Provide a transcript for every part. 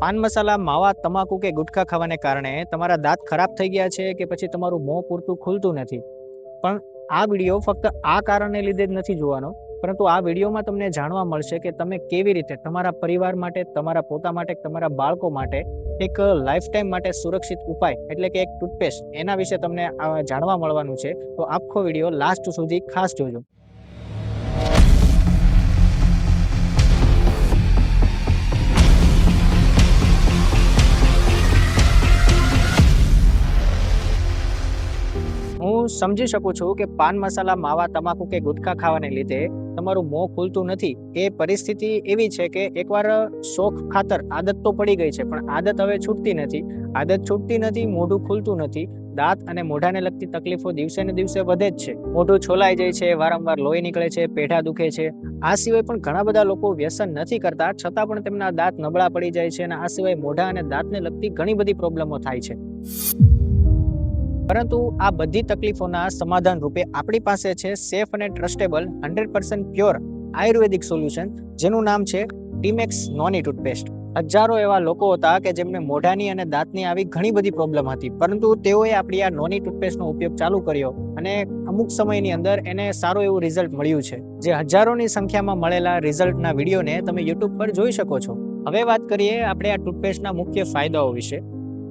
પાન મસાલા, માવા, તમાકુ કે ગુટખા ખાવાને કારણે તમારા દાંત ખરાબ થઈ ગયા છે કે પછી તમારું મોં પૂરતું ખુલતું નથી. પણ આ વીડિયો ફક્ત આ કારણને લીધે જ નથી જોવાનો, પરંતુ આ વિડીયોમાં તમને જાણવા મળશે કે તમે કેવી રીતે તમારા પરિવાર માટે, તમારા પોતા માટે, તમારા બાળકો માટે એક લાઈફ ટાઈમ માટે સુરક્ષિત ઉપાય, એટલે કે એક ટૂથપેસ્ટ એના વિશે તમને જાણવા મળવાનું છે. તો આખો વીડિયો લાસ્ટ સુધી ખાસ જોજો. હું સમજી શકું છું કે પાન મસાલા, માવા, તમાકુ કે ગુટખા ખાવાને લીધે તમારું મોં ખુલતું નથી. એ પરિસ્થિતિ એવી છે કે એકવાર શોખ ખાતર આદત તો પડી ગઈ છે, પણ આદત હવે છૂટતી નથી. આદત છૂટતી નથી, મોઢું ખુલતું નથી. દાંત અને મોઢાને લગતી તકલીફો દિવસે ને દિવસે વધે જ છે. મોઢું છોલાઈ જાય છે, વારંવાર લોહી નીકળે છે, પેઢા દુખે છે. આ સિવાય પણ ઘણા બધા લોકો વ્યસન નથી કરતા, છતાં પણ તેમના દાંત નબળા પડી જાય છે અને આ સિવાય મોઢા અને દાંતને લગતી ઘણી બધી પ્રોબ્લેમો થાય છે. પરંતુ આ બધી તકલીફોના સમાધાન રૂપે આપણી પાસે છે સેફ અને trustable hundred percent pure ayurvedic solution, જેનું નામ છે ટીમેક્સ નોની ટૂથપેસ્ટ. હજારો એવા લોકો હતા કે જેમને મોઢાની અને દાંતની આવી ઘણી બધી પ્રોબ્લેમ હતી, પરંતુ તેઓએ આપણી આ નોની ટૂથપેસ્ટનો ઉપયોગ ચાલુ કર્યો અને અમુક સમયની અંદર એને સારું એવું રિઝલ્ટ મળ્યું છે. જે હજારોની સંખ્યામાં મળેલા રિઝલ્ટના વિડીયોને તમે યુટ્યુબ પર જોઈ શકો છો. હવે વાત કરીએ આપણે આ ટૂથપેસ્ટના મુખ્ય ફાયદાઓ વિશે.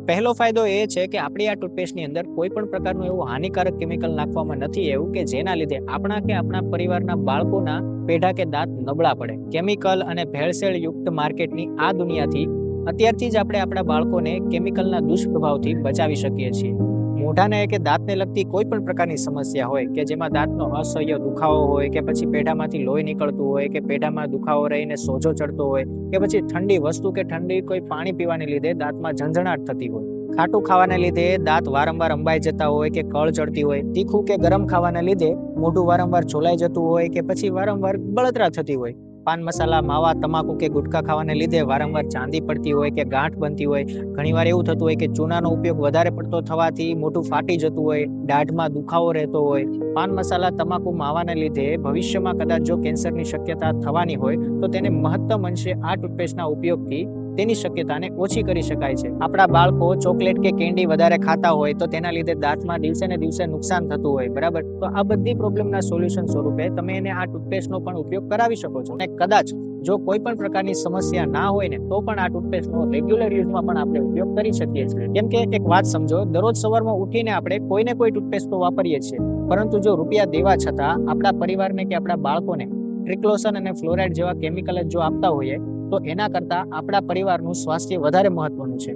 પહેલો ફાયદો એ છે કે આપણી આ ટૂથપેસ્ટની અંદર કોઈ પણ પ્રકારનું એવું હાનિકારક કેમિકલ નાખવામાં નથી એવું કે જેના લીધે આપણા કે આપણા પરિવારના બાળકોના પેઢા કે દાંત નબળા પડે. કેમિકલ અને ભેળસેળ યુક્ત માર્કેટની આ દુનિયાથી અત્યારથી જ આપણે આપણા બાળકોને કેમિકલના દુષ્પ્રભાવથી બચાવી શકીએ છીએ. મોઢાને કે દાંતને લગતી કોઈ પણ પ્રકારની સમસ્યા હોય કે જેમાં દાંતનો અસહ્ય દુખાવો હોય કે પછી પેઢામાંથી લોહી નીકળતું હોય કે પેઢામાં દુખાવો રહીને સોજો ચડતો હોય કે પછી ઠંડી વસ્તુ કે ઠંડી કોઈ પાણી પીવાને લીધે દાંતમાં ઝંઝણાટ થતી હોય. ખાટું ખાવાને લીધે દાંત વારંવાર અંબાઈ જતા હોય કે કળ ચડતી હોય, તીખું કે ગરમ ખાવાને લીધે મોઢું વારંવાર છોલાઈ જતું હોય કે પછી વારંવાર બળતરા થતી હોય. પાન મસાલા, માવા, તમાકુ કે ગુટખા ખાવાને લીધે વારંવાર ચાંદી પડતી હોય કે ગાંઠ બનતી હોય. ઘણીવાર એવું થતું હોય કે ચૂનાનો ઉપયોગ વધારે પડતો થવાથી મોટું ફાટી જતું હોય, દાઢમાં દુખાવો રહેતો હોય. પાન મસાલા, તમાકુ, માવાને લીધે ભવિષ્યમાં કદાચ જો કેન્સરની શક્યતા થવાની હોય, તો તેને મહત્તમ અંશે આ ટૂથપેસ્ટના ઉપયોગથી તેની શક્યતાને ઓછી કરી શકાય છે. આપણા બાળકો ચોકલેટ કે કેન્ડી વધારે ખાતા હોય તો તેના લીધે દાંતમાં દિવસે ને દિવસે નુકસાન થતું હોય, બરાબર? તો આ બધી પ્રોબ્લેમના સોલ્યુશન સ્વરૂપે તમે એને આ ટૂથપેસ્ટનો પણ ઉપયોગ કરાવી શકો છો. અને કદાચ જો કોઈ પણ પ્રકારની સમસ્યા ના હોય ને, તો પણ આ ટૂથપેસ્ટનો રેગ્યુલર યુઝમાં પણ આપણે ઉપયોગ કરી શકીએ છીએ. કેમ કે એક વાત સમજો, દરરોજ સવારમાં ઉઠીને આપણે કોઈને કોઈ ટૂથપેસ્ટ તો વાપરીએ છીએ. પરંતુ જો રૂપિયા દેવા છતાં આપણા પરિવારને કે આપણા બાળકોને ટ્રિક્લોસન અને ફ્લોરાઇડ જેવા કેમિકલ જ જો આપતા હોઈએ તો એના કરતા આપણા પરિવારનું સ્વાસ્થ્ય વધારે મહત્વનું છે.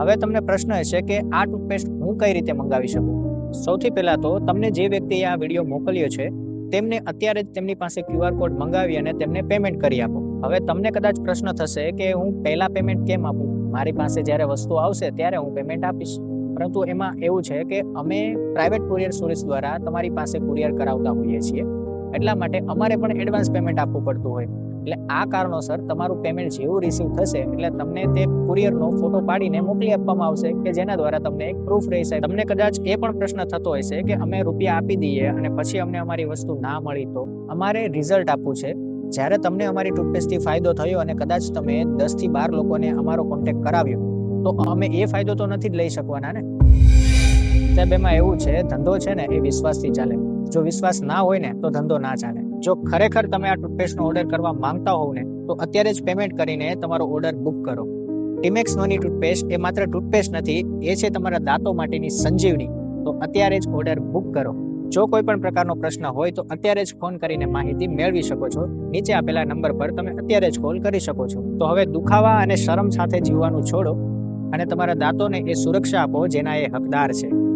હવે તમને પ્રશ્ન હશે કે આ ટૂથપેસ્ટ હું કઈ રીતે મંગાવી શકું? સૌથી પહેલા તો તમને જે વ્યક્તિએ આ વીડિયો મોકલ્યો છે, તેમને અત્યારે જ તેમની પાસે ક્યુઆર કોડ મંગાવી અને તેમને પેમેન્ટ કરી આપો. હવે તમને કદાચ પ્રશ્ન થશે કે હું પહેલા પેમેન્ટ કેમ આપું? મારી પાસે જ્યારે વસ્તુ આવશે ત્યારે હું પેમેન્ટ આપીશ. પરંતુ એમાં એવું છે કે અમે પ્રાઇવેટ કુરિયર સર્વિસ દ્વારા તમારી પાસે કુરિયર કરાવતા હોઈએ છીએ. એટલા માટે અમારે પણ એડવાન્સ પેમેન્ટ આપવું પડતું હોય. એટલે આ કારણોસર તમારું પેમેન્ટ જેવું રિસીવ થશે, એટલે તમને તે કુરિયરનો ફોટો પાડીને મોકલી આપવામાં આવશે, કે જેના દ્વારા તમને એક પ્રૂફ રહેશે. તમને કદાચ એ પણ પ્રશ્ન થતો હશે કે અમે રૂપિયા આપી દઈએ અને પછી અમને અમારી વસ્તુ ના મળી, તો અમારે રિઝલ્ટ આપવું છે. જ્યારે તમને અમારી ટૂથપેસ્ટથી ફાયદો થયો અને કદાચ તમે દસથી બાર લોકોને અમારો કોન્ટેક્ટ કરાવ્યો, તો અમે એ ફાયદો તો નથી જ લઈ શકવાના ને? સાહેબ, એમાં એવું છે, ધંધો છે ને એ વિશ્વાસથી ચાલે. જો વિશ્વાસ ના હોય ને, તો ધંધો ના ચાલે. જો ખરેખર તમે આ ટૂથપેસ્ટનો ઓર્ડર કરવા માંગતા હોવ ને, તો અત્યારે જ પેમેન્ટ કરીને તમારો ઓર્ડર બુક કરો. ટીમેક્સ નોની ટૂથપેસ્ટ એ માત્ર ટૂથપેસ્ટ નથી, એ છે તમારા દાંતો માટેની સંજીવની. તો અત્યારે જ ઓર્ડર બુક કરો. જો કોઈ પણ પ્રકારનો પ્રશ્ન હોય, તો અત્યારે જ ફોન કરીને માહિતી મેળવી શકો છો. નીચે આપેલા નંબર પર તમે અત્યારે જ કોલ કરી શકો છો. તો હવે દુખાવા અને શરમ સાથે જીવવાનું છોડો અને તમારા દાંતોને એ સુરક્ષા આપો, જેના એ હકદાર છે.